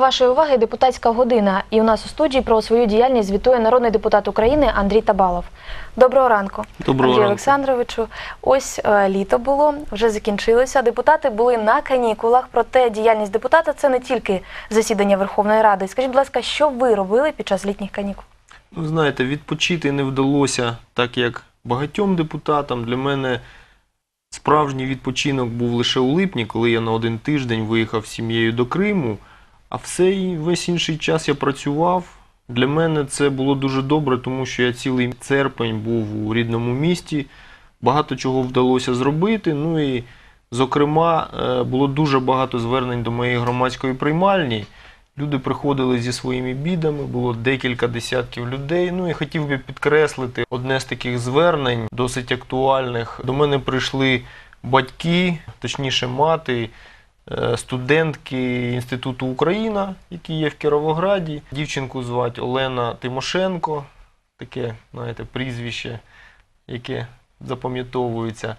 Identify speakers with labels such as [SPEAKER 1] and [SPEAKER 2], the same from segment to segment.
[SPEAKER 1] вашої уваги депутатська година. І у нас у студії про свою діяльність звітує народний депутат України Андрій Табалов. Доброго ранку,
[SPEAKER 2] Доброго
[SPEAKER 1] Андрію. Олександровичу. Ось е, літо було, вже закінчилося. Депутати були на канікулах. Проте діяльність депутата це не тільки засідання Верховної Ради. Скажіть, будь ласка, що ви робили під час літніх канікул?
[SPEAKER 2] Ну, знаєте, відпочити не вдалося, так як багатьом депутатам. Для мене справжній відпочинок був лише у липні, коли я на один тиждень виїхав з сім'єю до Криму, а все весь інший час я працював. Для мене це було дуже добре, тому що я цілий серпень був у рідному місті, багато чого вдалося зробити. Ну і, зокрема, е, було дуже багато звернень до моєї громадської приймальні. Люди приходили зі своїми бідами, було декілька десятків людей. Ну і хотів би підкреслити одне з таких звернень, досить актуальних. До мене прийшли батьки, точніше мати, студентки Інституту Україна, які є в Кіровограді. Дівчинку звати Олена Тимошенко, таке, знаєте, прізвище, яке запам'ятовується.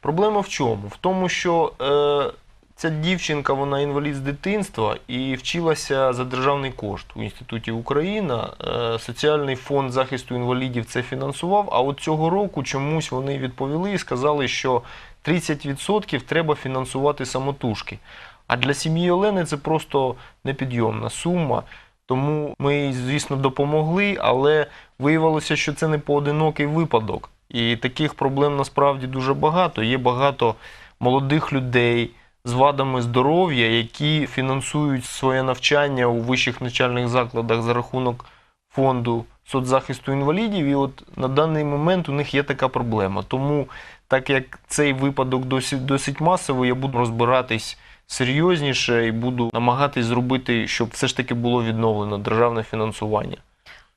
[SPEAKER 2] Проблема в чому? В тому, що е, ця дівчинка, вона інвалід з дитинства і вчилася за державний кошт у Інституті Україна. Е, Соціальний фонд захисту інвалідів це фінансував. А от цього року чомусь вони відповіли і сказали, що 30% треба фінансувати самотужки. А для сім'ї Олени це просто непідйомна сума. Тому ми звісно, допомогли, але виявилося, що це не поодинокий випадок. І таких проблем насправді дуже багато. Є багато молодих людей з вадами здоров'я, які фінансують своє навчання у вищих навчальних закладах за рахунок фонду соцзахисту інвалідів. І от на даний момент у них є така проблема. Тому, так як цей випадок досить, досить масовий, я буду розбиратись серйозніше і буду намагатись зробити, щоб все ж таки було відновлено державне фінансування.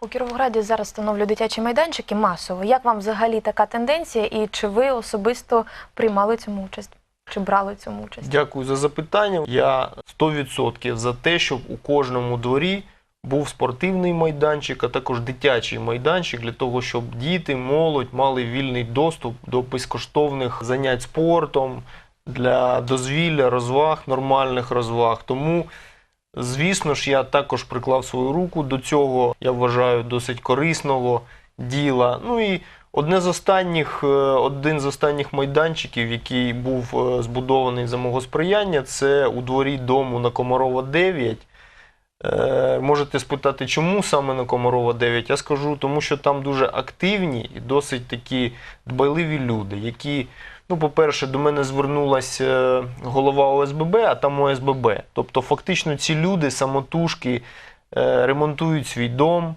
[SPEAKER 1] У Кіровограді зараз встановлюють дитячі майданчики масово. Як вам взагалі така тенденція, і чи ви особисто приймали цьому участь? Чи брали цьому участь?
[SPEAKER 2] Дякую за запитання. Я 100% за те, щоб у кожному дворі був спортивний майданчик, а також дитячий майданчик для того, щоб діти, молодь мали вільний доступ до безкоштовних занять спортом, для дозвілля, розваг, нормальних розваг. Тому, звісно ж, я також приклав свою руку до цього, я вважаю, досить корисного діла. Ну і Одне з останніх, е, один з останніх майданчиків, який був е, збудований за мого сприяння, це у дворі дому на Комарова 9. Е, Можете спитати, чому саме на Комарова 9? Я скажу, тому що там дуже активні і досить такі дбайливі люди, які, ну, по-перше, до мене звернулася е, голова ОСББ, а там ОСББ. Тобто, фактично, ці люди самотужки е, ремонтують свій дом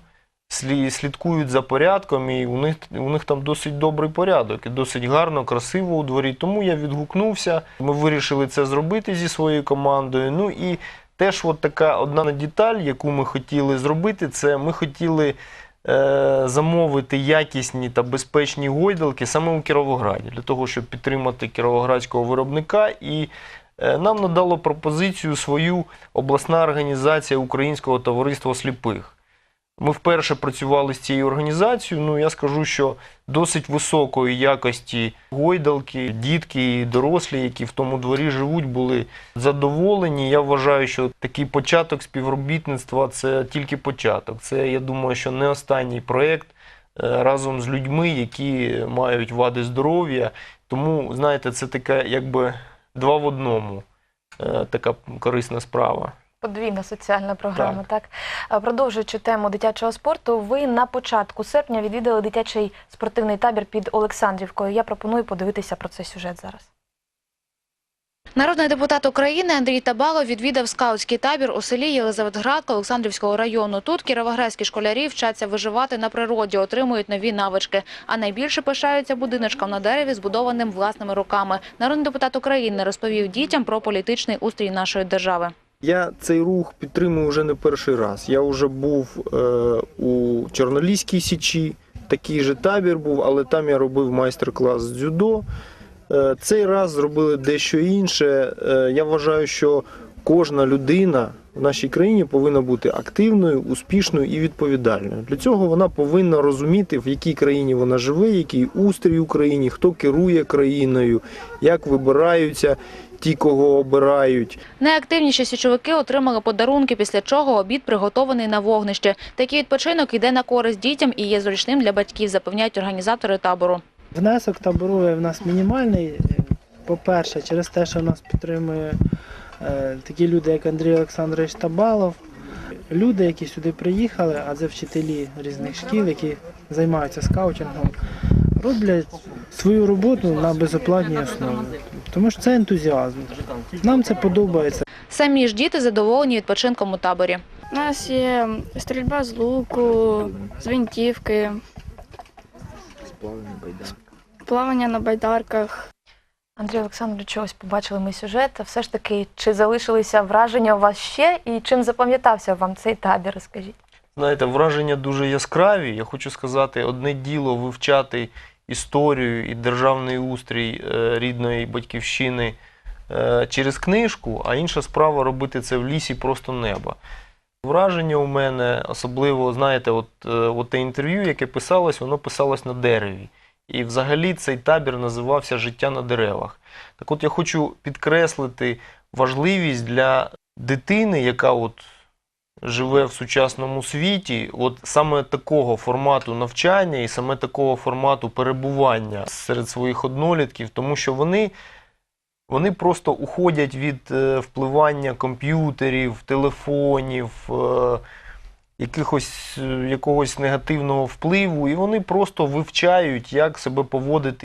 [SPEAKER 2] слідкують за порядком, і у них, у них там досить добрий порядок, і досить гарно, красиво у дворі. Тому я відгукнувся. Ми вирішили це зробити зі своєю командою. Ну і теж от така одна деталь, яку ми хотіли зробити, це ми хотіли. е, Замовити якісні та безпечні гойдалки саме у Кіровограді для того, щоб підтримати кіровоградського виробника. І е, нам надало пропозицію свою обласна організація Українського товариства сліпих. Ми вперше працювали з цією організацією. Ну я скажу, що досить високої якості гойдалки, дітки і дорослі, які в тому дворі живуть, були задоволені. Я вважаю, що такий початок співробітництва це тільки початок. Це я думаю, що не останній проєкт е, разом з людьми, які мають вади здоров'я. Тому, знаєте, це така якби два в одному. е, Така корисна справа.
[SPEAKER 1] Подвійна соціальна програма, так. А, Продовжуючи тему дитячого спорту, ви на початку серпня відвідали дитячий спортивний табір під Олександрівкою. Я пропоную подивитися про цей сюжет зараз.
[SPEAKER 3] Народний депутат України Андрій Табалов відвідав скаутський табір у селі Єлизаветградка Олександрівського району. Тут кіровоградські школярі вчаться виживати на природі, отримують нові навички. А найбільше пишаються будиночком на дереві, збудованим власними руками. Народний депутат України розповів дітям про політичний устрій нашої держави.
[SPEAKER 2] Я цей рух підтримую вже не перший раз. Я вже був е, у Чорноліській Січі, такий же табір був, але там я робив майстер-клас з дзюдо. Е, цей раз зробили дещо інше. Е, я вважаю, що кожна людина в нашій країні повинна бути активною, успішною і відповідальною. Для цього вона повинна розуміти, в якій країні вона живе, який устрій у країні, хто керує країною, як вибираються ті, кого обирають.
[SPEAKER 3] Найактивніші січовики отримали подарунки, після чого обід приготований на вогнище. Такий відпочинок йде на користь дітям і є зручним для батьків, запевняють організатори табору.
[SPEAKER 4] Внесок табору в нас мінімальний. По-перше, через те, що нас підтримує е, такі люди, як Андрій Олександрович Табалов. Люди, які сюди приїхали, а це вчителі різних шкіл, які займаються скаутингом, роблять свою роботу на безоплатній основі. Тому що це ентузіазм. Нам це подобається.
[SPEAKER 3] Самі ж діти задоволені відпочинком у таборі.
[SPEAKER 5] У нас є стрільба з луку, з гвинтівки, плавання на байдарках.
[SPEAKER 1] Андрій Олександрович, ось побачили ми сюжет. А Все ж таки, чи залишилися враження у вас ще, і чим запам'ятався вам цей табір? Розкажіть.
[SPEAKER 2] Знаєте, враження дуже яскраві. Я хочу сказати, одне діло вивчати історію і державний устрій е, рідної батьківщини е, через книжку, а інша справа робити це в лісі просто неба. Враження у мене, особливо, знаєте, от, е, от те інтерв'ю, яке писалось, воно писалось на дереві. І взагалі цей табір називався Життя на деревах. Так от я хочу підкреслити важливість для дитини, яка от живе в сучасному світі, от саме такого формату навчання і саме такого формату перебування серед своїх однолітків, тому що вони, вони просто уходять від е, впливання комп'ютерів, телефонів, е, якихось, е, якогось негативного впливу, і вони просто вивчають, як себе поводити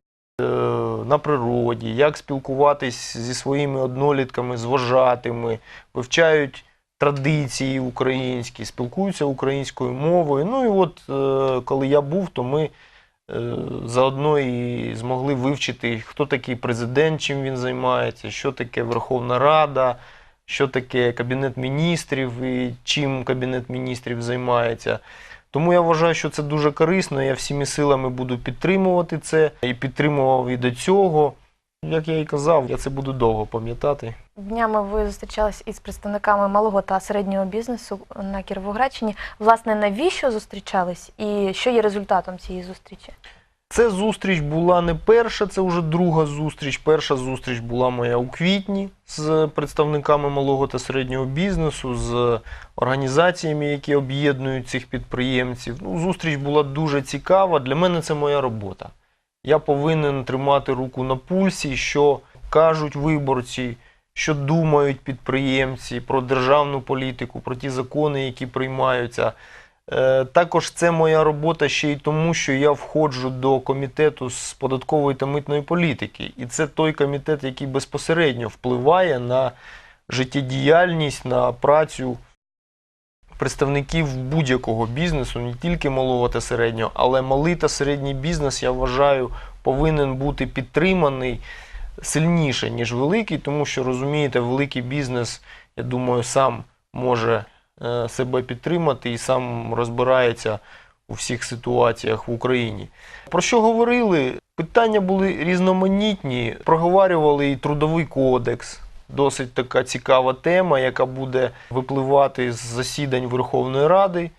[SPEAKER 2] на природі, як спілкуватись зі своїми однолітками, з вожатими, вивчають традиції українські, спілкуються українською мовою. Ну і от е, коли я був, то ми е, заодно і змогли вивчити, хто такий президент, чим він займається, що таке Верховна Рада, що таке Кабінет міністрів і чим Кабінет міністрів займається. Тому я вважаю, що це дуже корисно. Я всіми силами буду підтримувати це і підтримував і до цього. Як я і казав, я це буду довго пам'ятати.
[SPEAKER 1] Днями ви зустрічались із представниками малого та середнього бізнесу на Кіровоградщині. Власне, навіщо зустрічались і що є результатом цієї зустрічі?
[SPEAKER 2] Це зустріч була не перша, це вже друга зустріч. Перша зустріч була моя у квітні з представниками малого та середнього бізнесу, з організаціями, які об'єднують цих підприємців. Ну, зустріч була дуже цікава. Для мене це моя робота. Я повинен тримати руку на пульсі, що кажуть виборці, що думають підприємці про державну політику, про ті закони, які приймаються. Е, Також це моя робота ще й тому, що я входжу до комітету з податкової та митної політики. І це той комітет, який безпосередньо впливає на життєдіяльність, на працю представників будь-якого бізнесу, не тільки малого та середнього, але малий та середній бізнес, я вважаю, повинен бути підтриманий сильніше, ніж великий, тому що розумієте, великий бізнес, я думаю, сам може е, себе підтримати і сам розбирається у всіх ситуаціях в Україні. Про що говорили? Питання були різноманітні, проговорювали і трудовий кодекс. Досить така цікава тема, яка буде випливати з засідань Верховної Ради.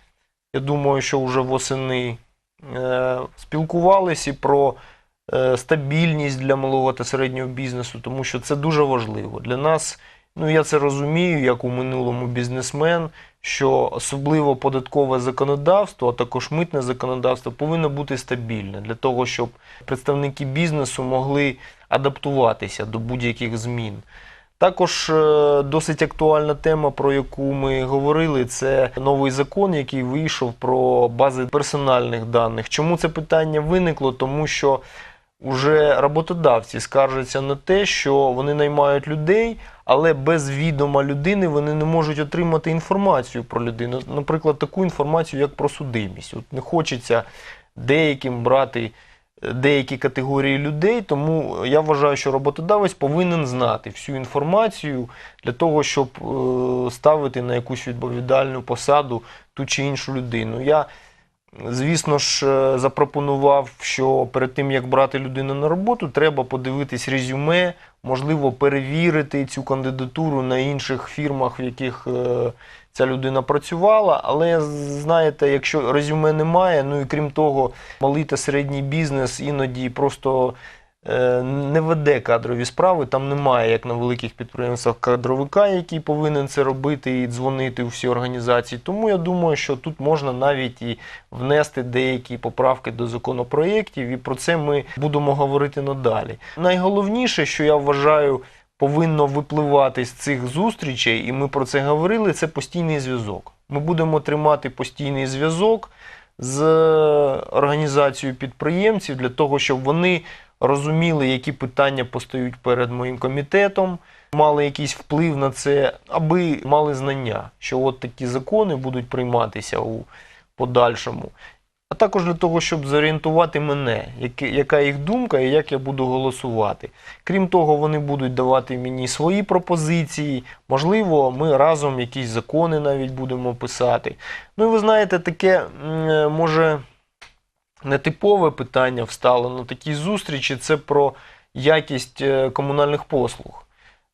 [SPEAKER 2] Я думаю, що вже восени Е, спілкувалися про е, стабільність для малого та середнього бізнесу, тому що це дуже важливо. Для нас, ну я це розумію, як у минулому бізнесмен, що особливо податкове законодавство, а також митне законодавство повинно бути стабільне для того, щоб представники бізнесу могли адаптуватися до будь-яких змін. Також е, досить актуальна тема, про яку ми говорили, це новий закон, який вийшов про бази персональних даних. Чому це питання виникло? Тому що вже роботодавці скаржаться на те, що вони наймають людей, але без відома людини вони не можуть отримати інформацію про людину. Наприклад, таку інформацію, як про судимість. От не хочеться деяким брати деякі категорії людей, тому я вважаю, що роботодавець повинен знати всю інформацію для того, щоб е, ставити на якусь відповідальну посаду ту чи іншу людину. Я, звісно ж, е, запропонував, що перед тим, як брати людину на роботу, треба подивитись резюме, можливо, перевірити цю кандидатуру на інших фірмах, в яких е, ця людина працювала. Але знаєте, якщо резюме немає, ну і крім того, малий та середній бізнес іноді просто е, не веде кадрові справи. Там немає, як на великих підприємствах, кадровика, який повинен це робити і дзвонити у всі організації. Тому я думаю, що тут можна навіть і внести деякі поправки до законопроєктів, і про це ми будемо говорити надалі. Найголовніше, що я вважаю, повинно випливати з цих зустрічей, і ми про це говорили, це постійний зв'язок. Ми будемо тримати постійний зв'язок з організацією підприємців для того, щоб вони розуміли, які питання постають перед моїм комітетом, мали якийсь вплив на це, аби мали знання, що от такі закони будуть прийматися у подальшому. А також для того, щоб зорієнтувати мене, яка їх думка і як я буду голосувати. Крім того, вони будуть давати мені свої пропозиції. Можливо, ми разом якісь закони навіть будемо писати. Ну і ви знаєте, таке може нетипове питання встало на такій зустрічі це про якість е, комунальних послуг.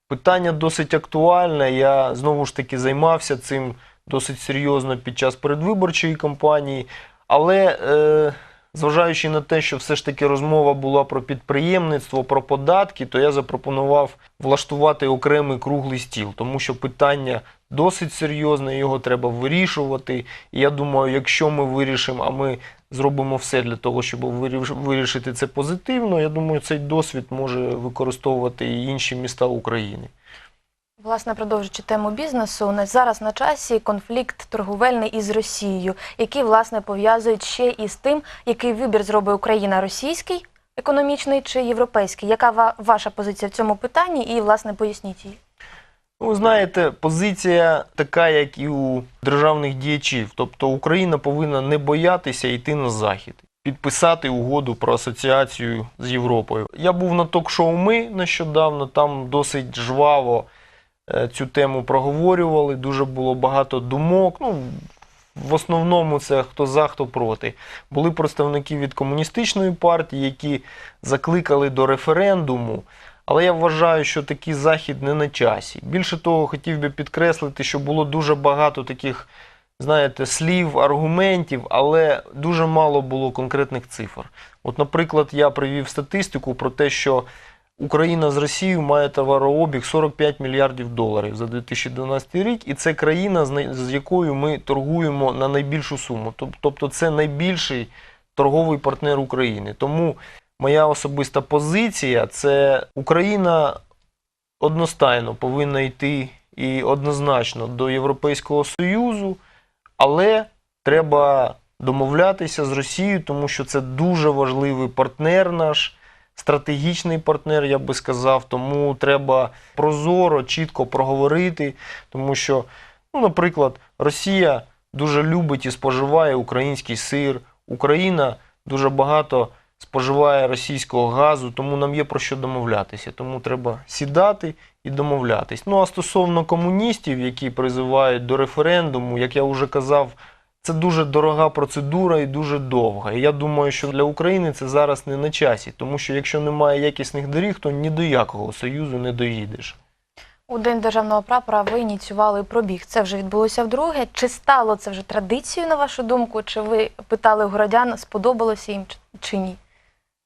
[SPEAKER 2] Питання досить актуальне. Я знову ж таки займався цим досить серйозно під час передвиборчої кампанії. Але е, зважаючи на те, що все ж таки розмова була про підприємництво, про податки, то я запропонував влаштувати окремий круглий стіл, тому що питання досить серйозне, його треба вирішувати. І я думаю, якщо ми вирішимо, а ми зробимо все для того, щоб виріш- вирішити це позитивно, я думаю, цей досвід може використовувати і інші міста України.
[SPEAKER 1] Власне, продовжуючи тему бізнесу, зараз на часі конфлікт торговельний із Росією, який власне пов'язують ще і з тим, який вибір зробить Україна російський, економічний чи європейський. Яка ваша позиція в цьому питанні? І власне поясніть її.
[SPEAKER 2] Ну, знаєте, позиція така, як і у державних діячів. Тобто Україна повинна не боятися йти на захід, підписати угоду про асоціацію з Європою. Я був на ток-шоу Ми нещодавно, там досить жваво цю тему проговорювали. Дуже було багато думок. Ну, в основному це хто за, хто проти. Були представники від комуністичної партії, які закликали до референдуму. Але я вважаю, що такий захід не на часі. Більше того, хотів би підкреслити, що було дуже багато таких, знаєте, слів, аргументів, але дуже мало було конкретних цифр. От, наприклад, я привів статистику про те, що Україна з Росією має товарообіг 45 мільярдів доларів за 2012 рік, і це країна, з якою ми торгуємо на найбільшу суму. Тобто це найбільший торговий партнер України. Тому моя особиста позиція це Україна одностайно повинна йти і однозначно до Європейського Союзу, але треба домовлятися з Росією, тому що це дуже важливий партнер наш, стратегічний партнер, я би сказав. Тому треба прозоро, чітко проговорити, тому що, ну, наприклад, Росія дуже любить і споживає український сир, Україна дуже багато споживає російського газу, тому нам є про що домовлятися. Тому треба сідати і домовлятись. Ну а стосовно комуністів, які призивають до референдуму, як я вже казав, це дуже дорога процедура і дуже довга. І я думаю, що для України це зараз не на часі, тому що якщо немає якісних доріг, то ні до якого союзу не доїдеш.
[SPEAKER 1] У День державного прапора ви ініціювали пробіг. Це вже відбулося вдруге. Чи стало це вже традицією, на вашу думку? Чи ви питали городян, сподобалося їм чи- ні?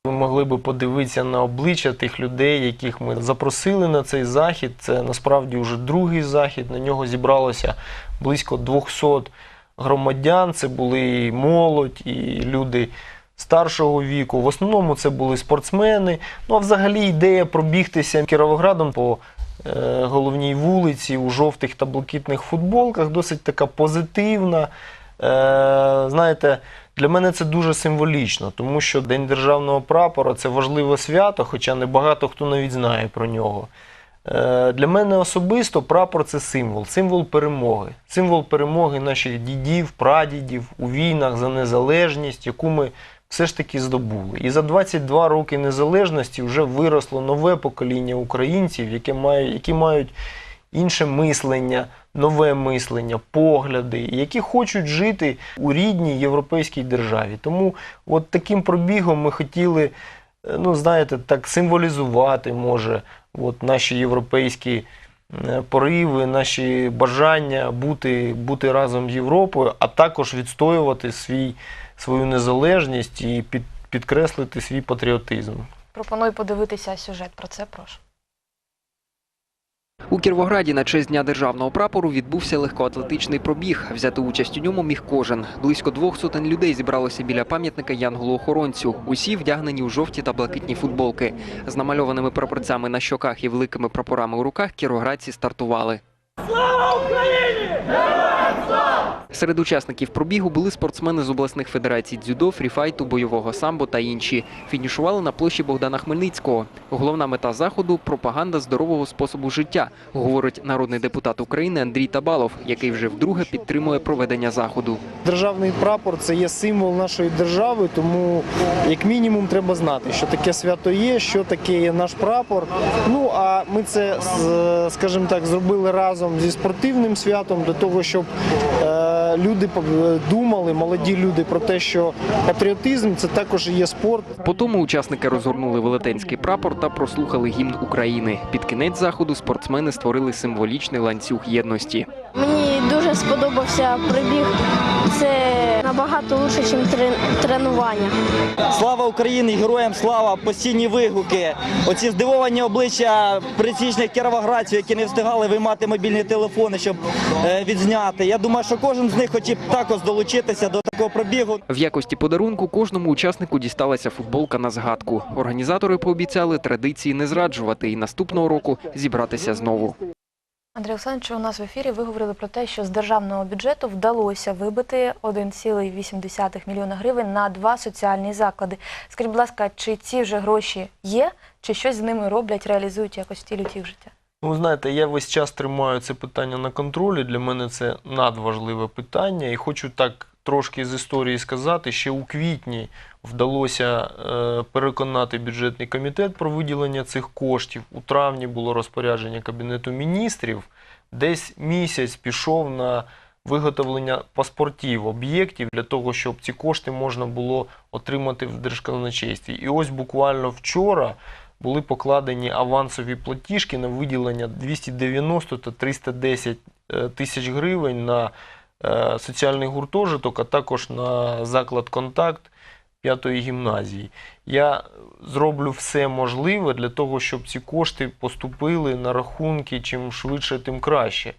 [SPEAKER 2] Ви могли би подивитися на обличчя тих людей, яких ми запросили на цей захід. Це насправді вже другий захід. На нього зібралося близько 200 громадян. Це були і молодь, і люди старшого віку. В основному це були спортсмени. Ну а взагалі ідея пробігтися Кіровоградом по е, головній вулиці у жовтих та блакитних футболках досить така позитивна. Е, знаєте, для мене це дуже символічно, тому що День державного прапора це важливе свято, хоча не багато хто навіть знає про нього. Е, Для мене особисто прапор це символ, символ перемоги, символ перемоги наших дідів, прадідів у війнах за незалежність, яку ми все ж таки здобули. І за 22 роки незалежності вже виросло нове покоління українців, яке має, які мають інше мислення, нове мислення, погляди, які хочуть жити у рідній європейській державі. Тому от таким пробігом ми хотіли, е, ну знаєте, так символізувати, може, от наші європейські е, пориви, наші бажання бути, бути разом з Європою, а також відстоювати свій, свою незалежність і під, підкреслити свій патріотизм.
[SPEAKER 1] Пропоную подивитися сюжет про це. Прошу.
[SPEAKER 6] У Кіровограді на честь Дня державного прапору відбувся легкоатлетичний пробіг. Взяти участь у ньому міг кожен. Близько двох сотень людей зібралося біля пам'ятника Янголу-охоронцю. Усі вдягнені у жовті та блакитні футболки. З намальованими прапорцями на щоках і великими прапорами у руках кіроградці стартували. Серед учасників пробігу були спортсмени з обласних федерацій дзюдо, фріфайту, бойового самбо та інші. Фінішували на площі Богдана Хмельницького. Головна мета заходу пропаганда здорового способу життя, говорить народний депутат України Андрій Табалов, який вже вдруге підтримує проведення заходу.
[SPEAKER 2] Державний прапор це є символ нашої держави, тому як мінімум треба знати, що таке свято є, що таке є наш прапор. Ну а ми це, скажімо так, зробили разом зі спортивним святом для того, щоб е, люди думали, молоді люди про те, що патріотизм це також є спорт.
[SPEAKER 6] Потім учасники розгорнули велетенський прапор та прослухали гімн України. Під кінець заходу спортсмени створили символічний ланцюг єдності.
[SPEAKER 7] Мені дуже сподобався прибіг. Це набагато лучше, ніж тренування.
[SPEAKER 8] Слава Україні, героям слава, постійні вигуки. Оці здивовані обличчя присічних кіровоградців, які не встигали виймати мобільні телефони, щоб е, відзняти. Я думаю, що кожен з них хотів також долучитися до такого пробігу.
[SPEAKER 6] В якості подарунку кожному учаснику дісталася футболка на згадку. Організатори пообіцяли традиції не зраджувати і наступного року зібратися знову.
[SPEAKER 1] Андрій Олександрович, у нас в ефірі ви говорили про те, що з державного бюджету вдалося вибити 1,8 мільйона гривень на два соціальні заклади. Скажіть, будь ласка, чи ці вже гроші є, чи щось з ними роблять, реалізують, якось втілюють їх життя?
[SPEAKER 2] Ну, знаєте, я весь час тримаю це питання на контролі. Для мене це надважливе питання. І хочу так трошки з історії сказати, ще у квітні вдалося е, переконати бюджетний комітет про виділення цих коштів. У травні було розпорядження Кабінету міністрів. Десь місяць пішов на виготовлення паспортів об'єктів для того, щоб ці кошти можна було отримати в держказначействі. І ось буквально вчора були покладені авансові платіжки на виділення 290 та 310 е, тисяч гривень на соціальний гуртожиток, а також на заклад контакт п'ятої гімназії. Я зроблю все можливе для того, щоб ці кошти поступили на рахунки чим швидше, тим краще.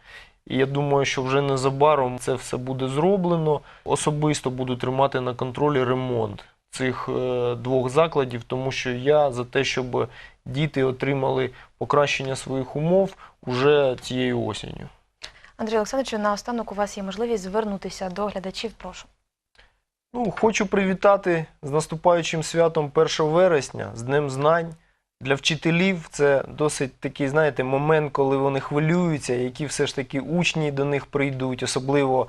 [SPEAKER 2] І я думаю, що вже незабаром це все буде зроблено. Особисто буду тримати на контролі ремонт цих е, двох закладів, тому що я за те, щоб діти отримали покращення своїх умов уже цією осінню.
[SPEAKER 1] Андрій Олександрович, наостанок у вас є можливість звернутися до глядачів. Прошу.
[SPEAKER 2] Ну, хочу привітати з наступаючим святом 1 вересня, з Днем знань. Для вчителів це досить такий, знаєте, момент, коли вони хвилюються, які все ж таки учні до них прийдуть, особливо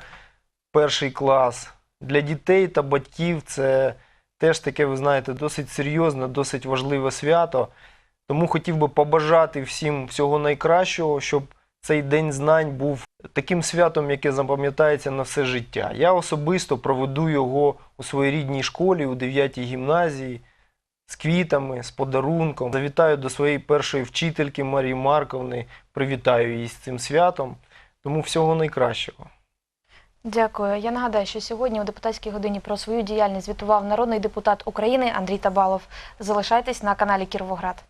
[SPEAKER 2] перший клас. Для дітей та батьків це теж таке, ви знаєте, досить серйозне, досить важливе свято. Тому хотів би побажати всім всього найкращого, щоб цей день знань був таким святом, яке запам'ятається на все життя. Я особисто проведу його у своїй рідній школі, у 9-й гімназії, з квітами, з подарунком. Завітаю до своєї першої вчительки Марії Марковни, привітаю її з цим святом. Тому всього найкращого.
[SPEAKER 1] Дякую. Я нагадаю, що сьогодні у депутатській годині про свою діяльність звітував народний депутат України Андрій Табалов. Залишайтесь на каналі Кіровоград.